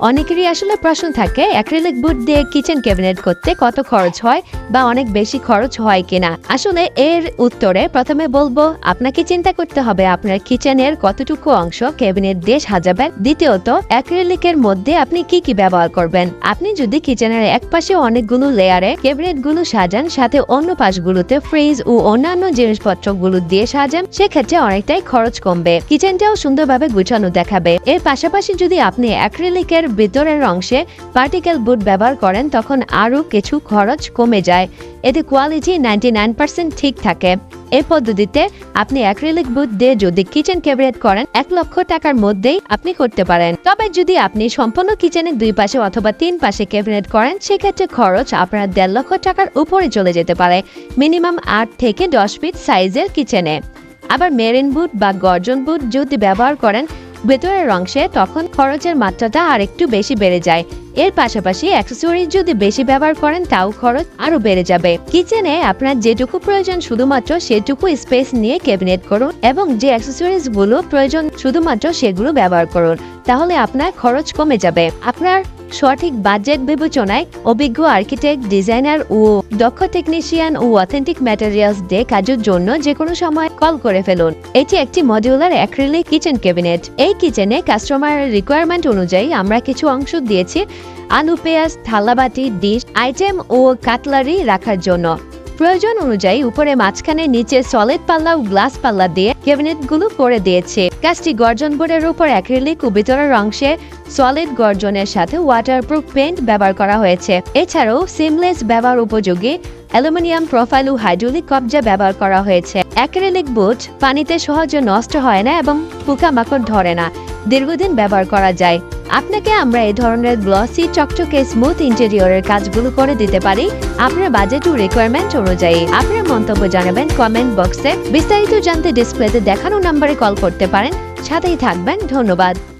অনেকেরই আসলে প্রশ্ন থাকে অ্যাক্রিলিক বুট দিয়ে কিচেন ক্যাবিনেট করতে কত খরচ হয় বা অনেক বেশি খরচ হয় কিনা? আসলে এর উত্তরে প্রথমে বলব, আপনাকে চিন্তা করতে হবে আপনার কিচেনের কতটুকু অংশ ক্যাবিনেট দিয়ে সাজাবেন। দ্বিতীয়ত অ্যাক্রিলিকের মধ্যে আপনি কি কি ব্যবহার করবেন? আপনি যদি কিচেনের এক পাশে অনেকগুলো লেয়ারে ক্যাবিনেটগুলো সাজান, সাথে অন্য পাশগুলোতে ফ্রিজ ও অন্যান্য জিনিসপত্রগুলো দিয়ে সাজান, সেক্ষেত্রে অনেকটাই খরচ কমবে। কিচেনটাও সুন্দরভাবে গুছানো দেখাবে। এর পাশাপাশি যদি আপনি অ্যাক্রিলিকের ভিতরের অংশে পার্টিকেল বুট ব্যবহার করেন, তখন আরও কিছু খরচ কমে যায়। এতে কোয়ালিটি নাইনটি নাইন পার্সেন্ট ঠিক থাকে। এই পদ্ধতিতে আপনি অ্যাক্রিলিক বুট দিয়ে যদি কিচেন ক্যাবিনেট করেন, এক লক্ষ টাকার মধ্যেই আপনি করতে পারেন। তবে যদি আপনি সম্পূর্ণ কিচেনের দুই পাশে অথবা তিন পাশে ক্যাবিনেট করেন, সেক্ষেত্রে খরচ আপনার দেড় লক্ষ টাকার উপরে চলে যেতে পারে, মিনিমাম আট থেকে দশ ফিট সাইজের কিচেনে। আবার মেরিন বুট বা গর্জন বুট যদি ব্যবহার করেন ভেতরের অংশে তখন খরচের মাত্রাটা আর একটু বেশি বেড়ে যায়। এর পাশাপাশি অ্যাক্সেসরিজ যদি বেশি ব্যবহার করেন, তাও খরচ আরও বেড়ে যাবে। কিচেনে আপনার যেটুকু প্রয়োজন শুধুমাত্র সেটুকু স্পেস নিয়ে ক্যাবিনেট করুন এবং যে অ্যাক্সেসরিজগুলো প্রয়োজন শুধুমাত্র সেগুলো ব্যবহার করুন। তাহলে আপনার খরচ কমে যাবে। আপনার সঠিক বাজেট বিবেচনায় অভিজ্ঞ আর্কিটেক্ট, ডিজাইনার ও দক্ষ টেকনিশিয়ান ও অথেন্টিক ম্যাটেরিয়ালস দিয়ে কাজের জন্য যে কোনো সময় কল করে ফেলুন। এটি একটি মডিউলার অ্যাক্রিলিক কিচেন ক্যাবিনেট এই কিচেনে কাস্টমার রিকোয়ারমেন্ট অনুযায়ী আমরা কিছু অংশ দিয়েছি, আলু, পেঁয়াজ, থালাবাটি ডিশ আইটেম ও কাটলারি রাখার জন্য। প্রয়োজন অনুযায়ী উপরে মাঝখানে নিচে সলিড পাল্লা ও গ্লাস পাল্লা দিয়ে ক্যাবিনেটগুলো করে দিয়েছে। কাজটি গর্জন বোর্ডের উপর অ্যাক্রিলিক ও ভিতরের অংশে সলিড গর্জনের সাথে ওয়াটারপ্রুফ পেইন্ট ব্যবহার করা হয়েছে। এছাড়াও সিমলেস ব্যবহার উপযোগী অ্যালুমিনিয়াম প্রোফাইল ও হাইড্রোলিক কবজা ব্যবহার করা হয়েছে। অ্যাক্রিলিক বুট পানিতে সহজে নষ্ট হয় না এবং পোকামাকড় ধরে না। দীর্ঘদিন ব্যবহার করা যায়। আপনাকে আমরা এই ধরনের গ্লসি চকচকে স্মুথ ইন্টেরিয়রের কাজগুলো করে দিতে পারি। আপনার বাজেট ও রিকোয়ারমেন্ট অনুযায়ী। আপনার মন্তব্য জানাবেন কমেন্ট বক্সে বিস্তারিত জানতে ডিসপ্লেতে দেখানো নম্বরে কল করতে পারেন। সাথেই থাকবেন। ধন্যবাদ।